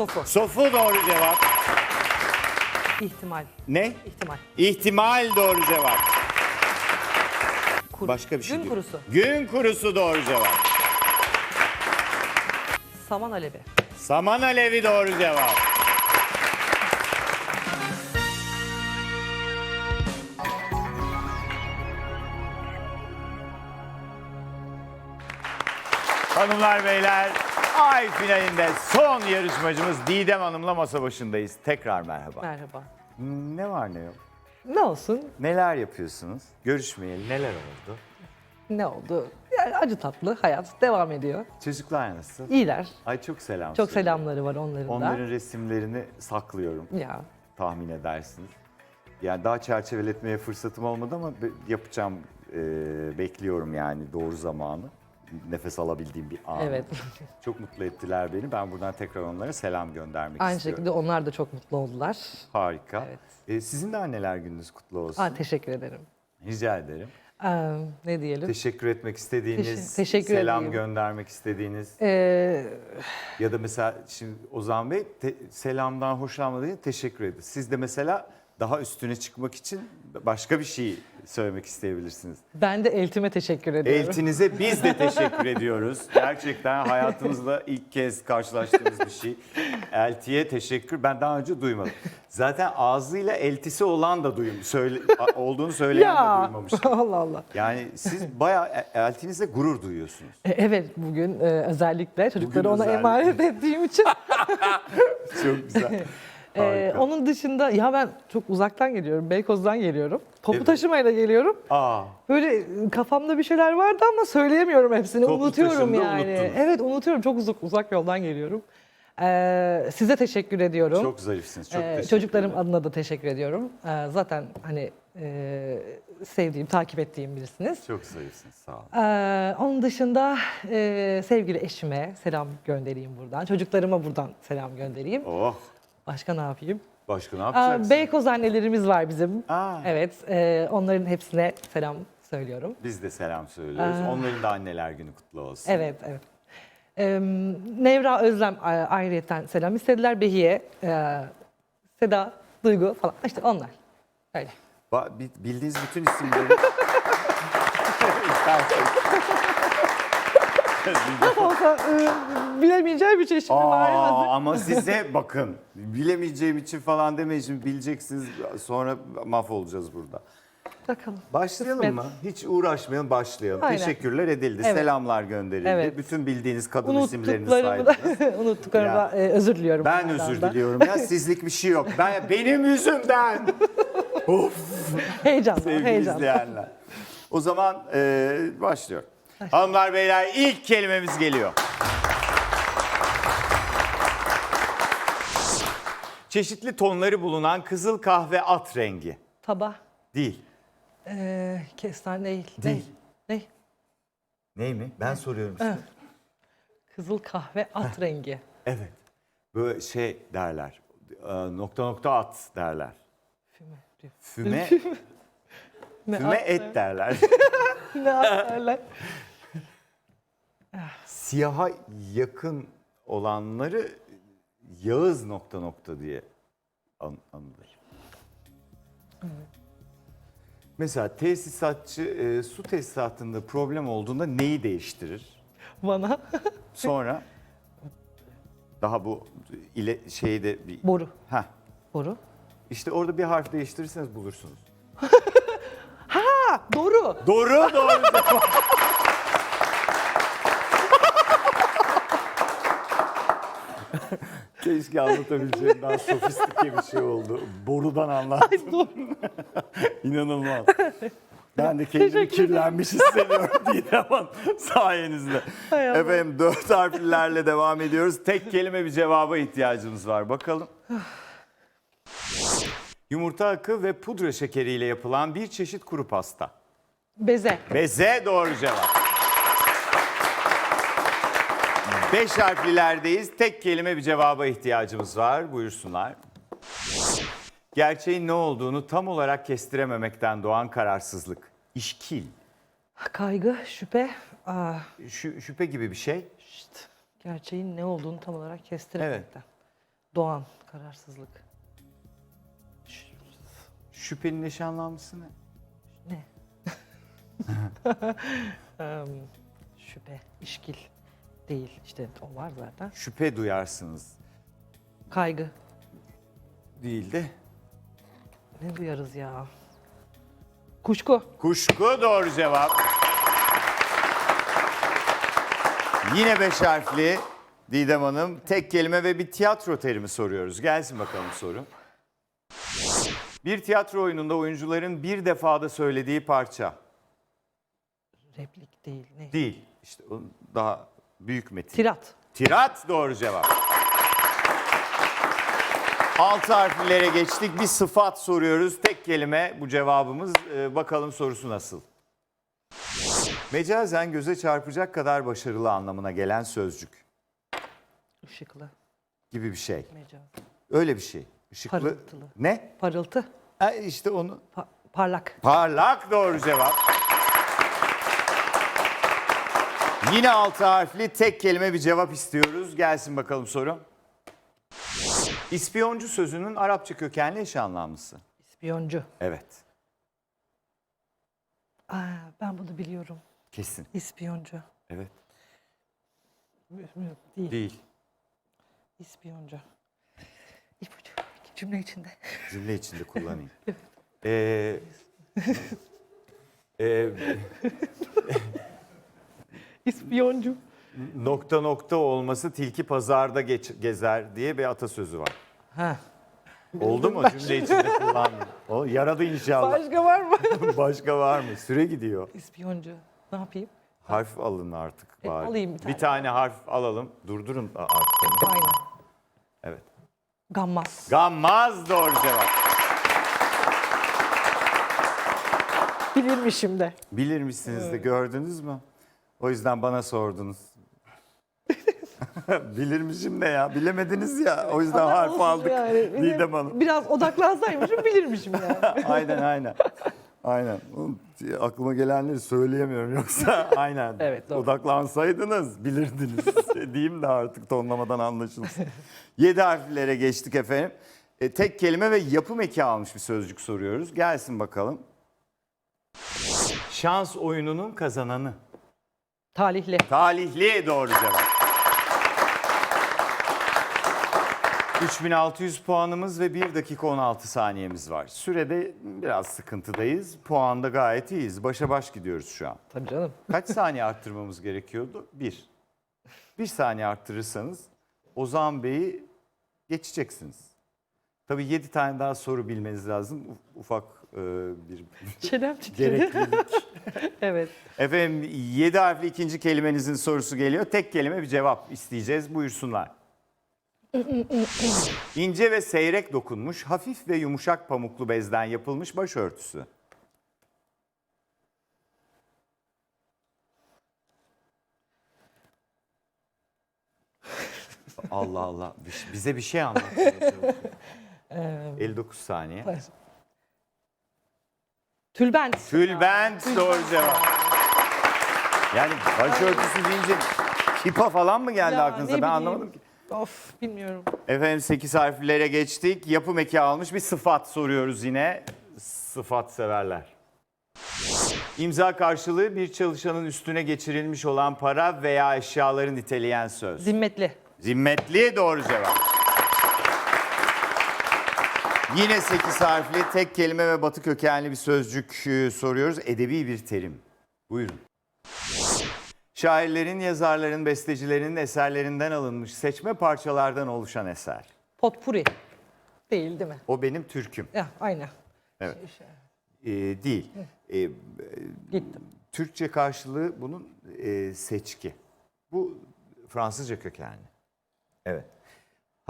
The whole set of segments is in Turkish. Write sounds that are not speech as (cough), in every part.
Sofu. Sofu doğru cevap. İhtimal. Ne? İhtimal. İhtimal doğru cevap. Kuru. Başka bir şey Gün değil. kurusu. Gün kurusu doğru cevap. Saman alevi. Saman alevi doğru cevap. Hanımlar beyler ay finalinde son yarışmacımız Didem Hanım'la masa başındayız. Tekrar merhaba. Merhaba. Ne var ne yok? Ne olsun? Neler yapıyorsunuz? Görüşmeyeli neler oldu? Ne oldu? Yani acı tatlı hayat devam ediyor. Çocuklar nasıl? İyiler. Ay çok selam. Çok söyle. selamları var onların da. Onların resimlerini saklıyorum. Ya tahmin edersiniz. Yani daha çerçeveletmeye fırsatım olmadı ama yapacağım, e, bekliyorum yani doğru zamanı. Nefes alabildiğim bir anı. evet. (laughs) Çok mutlu ettiler beni. Ben buradan tekrar onlara selam göndermek Aynı istiyorum. şekilde onlar da çok mutlu oldular. Harika. Evet. E, sizin de anneler gününüz kutlu olsun. Aa, teşekkür ederim. Rica ederim. Ee, ne diyelim? Teşekkür etmek istediğiniz, Teşe- teşekkür selam edeyim. göndermek istediğiniz Ee, ya da mesela şimdi Ozan Bey te- selamdan hoşlanmadığı teşekkür edin. Siz de mesela daha üstüne çıkmak için başka bir şey söylemek isteyebilirsiniz. ben de eltime teşekkür ediyorum. Eltinize biz de teşekkür ediyoruz. Gerçekten hayatımızda ilk kez karşılaştığımız bir şey. Eltiye teşekkür. Ben daha önce duymadım. Zaten ağzıyla eltisi olan da duyum, söyle, olduğunu söyleyen de ya duymamıştım. Allah Allah. Yani siz bayağı e- eltinizle gurur duyuyorsunuz. E, Evet bugün e, özellikle çocukları ona özellikle. emanet ettiğim için. (laughs) Çok güzel. (laughs) E, Harika. onun dışında ya ben çok uzaktan geliyorum. Beykoz'dan geliyorum. Topu Evet. taşımayla geliyorum. Aa, Böyle e, kafamda bir şeyler vardı ama söyleyemiyorum hepsini. Toplu unutuyorum taşımda yani. unuttunuz. Evet unutuyorum. Çok uzak uzak yoldan geliyorum. E, size teşekkür ediyorum. çok zarifsiniz. Çok E, teşekkür çocuklarım ederim. adına da teşekkür ediyorum. E, zaten hani e, sevdiğim, takip ettiğim birisiniz. Çok zarifsiniz. Sağ olun. Ee, onun dışında e, sevgili eşime selam göndereyim buradan. Çocuklarıma buradan selam göndereyim. Oh, Başka ne yapayım? başka ne Aa, yapacaksınız? Beykoz annelerimiz var bizim. Aa. Evet, e, onların hepsine selam söylüyorum. Biz de selam söylüyoruz. Aa. Onların da anneler günü kutlu olsun. Evet, evet. Ee, Nevra Özlem a- ayrıyeten selam istediler. Behiye, e, Seda, Duygu falan. İşte onlar. Öyle. Ba- bi- bildiğiniz bütün isimleri... (laughs) Olsa e, bilemeyeceğim bir şey şimdi var. Aa, hazır. ama size bakın. Bilemeyeceğim için falan demeyin. Şimdi bileceksiniz. Sonra mahvolacağız burada. Bakalım. Başlayalım Kısmet. mı? Hiç uğraşmayalım. Başlayalım. Aynen. Teşekkürler edildi. Evet. Selamlar gönderildi. Evet. Bütün bildiğiniz kadın isimlerini Unuttuklarımı da, saydınız. (laughs) unuttuklarımı da e, özür diliyorum. Ben özür da. diliyorum ya. (laughs) Sizlik bir şey yok. Ben benim yüzümden. (laughs) of. Heyecanla, sevgili heyecanla. izleyenler. O zaman e, başlıyor. Hanımlar beyler ilk kelimemiz geliyor. Çeşitli tonları bulunan kızıl kahve at rengi. Taba, Değil. e, kestane değil. Değil. Ne? ne? Ney mi? Ben soruyorum size. Evet. Kızıl kahve at rengi. Evet. Böyle şey derler. e, Nokta nokta at derler. Füme. Füme, (laughs) füme at- et derler. (laughs) Ne at derler? (laughs) Siyaha yakın olanları Yağız nokta nokta diye an, anılır. Mesela tesisatçı e, su tesisatında problem olduğunda neyi değiştirir? Bana (laughs) Sonra daha bu ile şeyde bir boru. Heh, Boru. işte orada bir harf değiştirirseniz bulursunuz. (laughs) Ha, boru. Doğru doğru. (laughs) (laughs) Keşke anlatabileceğim daha sofistike bir şey oldu. Borudan anlattım. (laughs) İnanılmaz. Ben de kendimi Teşekkür kirlenmiş hissediyorum (laughs) Didem Hanım sayenizde. Hay Allah. Efendim dört harflerle devam ediyoruz. Tek kelime bir cevaba ihtiyacımız var. Bakalım. Yumurta akı ve pudra şekeriyle yapılan bir çeşit kuru pasta. Beze. Beze doğru cevap. Beş harflilerdeyiz. Tek kelime bir cevaba ihtiyacımız var. Buyursunlar. Gerçeğin ne olduğunu tam olarak kestirememekten doğan kararsızlık. İşkil. Kaygı, şüphe. Aa, Şü- şüphe gibi bir şey. işte, gerçeğin ne olduğunu tam olarak kestiremekten. Doğan, kararsızlık. Ş- Şüphenin eş anlamlısı ne? Ne? (laughs) Em, şüphe, işkil değil. İşte o var zaten. Şüphe duyarsınız. Kaygı. Değil de Ne duyarız ya? Kuşku. Kuşku doğru cevap. Yine beş harfli Didem Hanım. Tek kelime ve bir tiyatro terimi soruyoruz. Gelsin bakalım soru. Bir tiyatro oyununda oyuncuların bir defada söylediği parça. Replik değil. Ne? Değil. İşte o daha büyük metin. Tirat. Tirat doğru cevap. Altı harflere geçtik. Bir sıfat soruyoruz. Tek kelime bu cevabımız. Ee, bakalım sorusu nasıl? Mecazen göze çarpacak kadar başarılı anlamına gelen sözcük Işıklı. gibi bir şey. Mecaz. Öyle bir şey. Işıklı. Parıltılı. Ne? Parıltı. Ha, işte onu. Pa- parlak. Parlak doğru cevap. Yine altı harfli tek kelime bir cevap istiyoruz. Gelsin bakalım soru. İspiyoncu sözünün Arapça kökenli eş anlamlısı. İspiyoncu. Evet. Aa, ben bunu biliyorum. Kesin. İspiyoncu. Evet. Değil. Değil. İspiyoncu. İpucu. Cümle içinde. Cümle içinde kullanayım. (laughs) Ee, e, (laughs) İspiyoncu. nokta nokta olması tilki pazarda geç, gezer diye bir atasözü var. Ha. Oldu mu cümle içinde kullandım? O yaradı inşallah. Başka var mı? (laughs) Başka var mı? Süre gidiyor. İspiyoncu. Ne yapayım? Harf alın artık E, bari. alayım bir tane. Bir tane harf alalım. Durdurun artık. Aynen. Evet. Gammaz. Gammaz doğru cevap. Bilirmişim de. Bilir misiniz de gördünüz mü? O yüzden bana sordunuz. (laughs) Bilirmişim ne ya? Bilemediniz ya. O yüzden Ama harf olsun aldık. yani. Bir de Didem Hanım. Biraz odaklansaymışım bilirmişim yani. (laughs) aynen aynen. Aynen. Aklıma gelenleri söyleyemiyorum yoksa (laughs) aynen. Evet, doğru. Odaklansaydınız bilirdiniz. Diyeyim de artık tonlamadan anlaşılsın. Yedi harflere geçtik efendim. E, tek kelime ve yapım eki almış bir sözcük soruyoruz. Gelsin bakalım. Şans oyununun kazananı. Talihli. Talihli doğru cevap. 3600 puanımız ve 1 dakika 16 saniyemiz var. Sürede biraz sıkıntıdayız. Puanda gayet iyiyiz. Başa baş gidiyoruz şu an. Tabii canım. (laughs) Kaç saniye arttırmamız gerekiyordu? Bir. Bir saniye arttırırsanız Ozan Bey'i geçeceksiniz. Tabii 7 tane daha soru bilmeniz lazım. Uf- Ufak e, bir (laughs) Çenem gereklilik. (laughs) evet. Efendim 7 harfli ikinci kelimenizin sorusu geliyor. Tek kelime bir cevap isteyeceğiz. Buyursunlar. (laughs) İnce ve seyrek dokunmuş, hafif ve yumuşak pamuklu bezden yapılmış başörtüsü. Allah Allah. Bize bir şey anlat. Ee, 59 saniye. Tülbent. Tülbent doğru cevap. Yani başörtüsü deyince kipa falan mı geldi Ya, aklınıza? ne Ben bileyim. anlamadım ki. Of bilmiyorum. Efendim 8 harflere geçtik. Yapım eki almış bir sıfat soruyoruz yine. Sıfat severler. İmza karşılığı bir çalışanın üstüne geçirilmiş olan para veya eşyaları niteleyen söz. Zimmetli. Zimmetli doğru cevap. Yine 8 harfli tek kelime ve batı kökenli bir sözcük e, soruyoruz. Edebi bir terim. Buyurun. Şairlerin, yazarların, bestecilerin eserlerinden alınmış seçme parçalardan oluşan eser. Potpuri. Değil değil mi? O benim türküm. Ya aynen. Evet. Ee, değil. Ee, Gittim. Türkçe karşılığı bunun e, seçki. Bu Fransızca kökenli. Evet.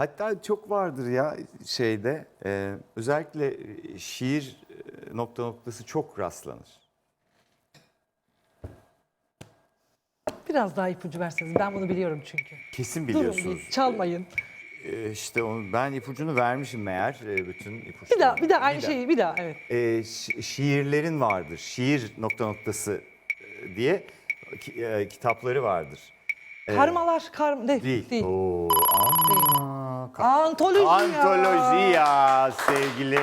Hatta çok vardır ya şeyde e, özellikle e, şiir e, nokta noktası çok rastlanır. Biraz daha ipucu verseniz. Ben bunu biliyorum çünkü. Kesin Durun biliyorsunuz. bir çalmayın. E, işte onu, ben ipucunu vermişim meğer e, bütün ipuçları. Bir daha bir daha aynı şeyi bir daha evet. E, şi- şiirlerin vardır. Şiir nokta noktası e, diye ki- e, kitapları vardır. Karmalar kar de, Değil. değil. Oo, Antoloji, Antoloji ya sevgili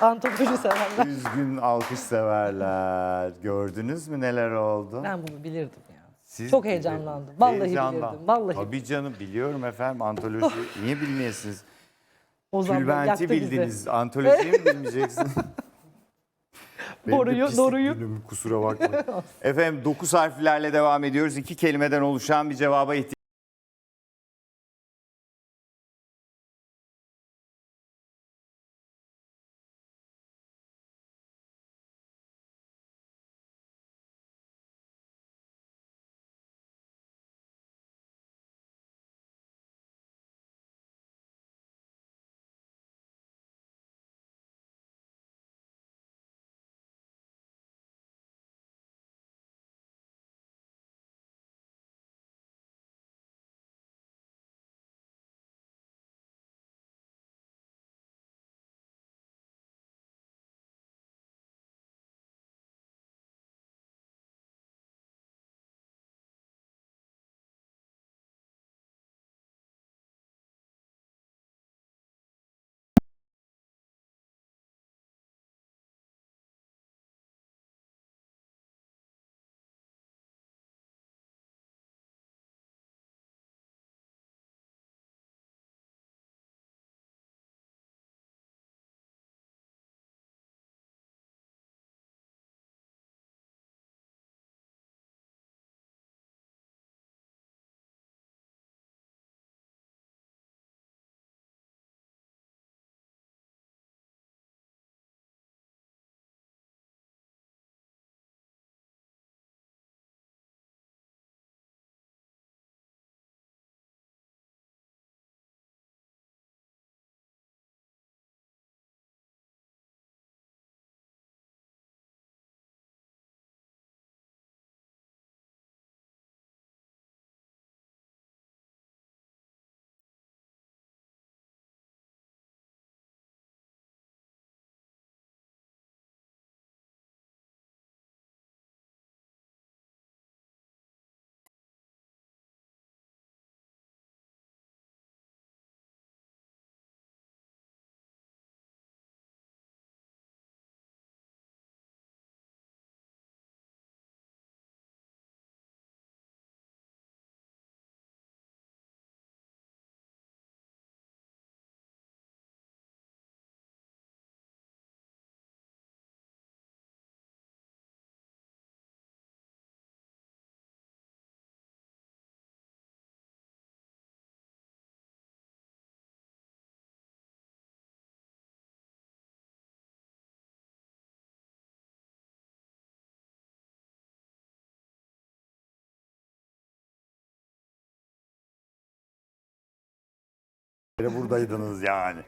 Antoloji severler. üzgün alkış severler. Gördünüz mü neler oldu? Ben bunu bilirdim ya. Siz Çok heyecanlandım. Vallahi bilirdim. Vallahi. Tabii canım biliyorum efendim antoloji. (laughs) Niye bilmeyesiniz? Ozan Bey Tülbent'i yaktı bizi. bildiniz. Antolojiyi mi (laughs) bilmeyeceksin? Benim de Boruyu- pislik kusura bakmayın. (laughs) efendim 9 harflerle devam ediyoruz. İki kelimeden oluşan bir cevaba ihtiyaç buradaydınız yani.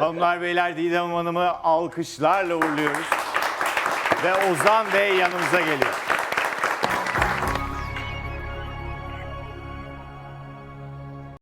Hanımlar beyler Didem Hanım'ı alkışlarla uğurluyoruz. Ve Ozan Bey yanımıza geliyor.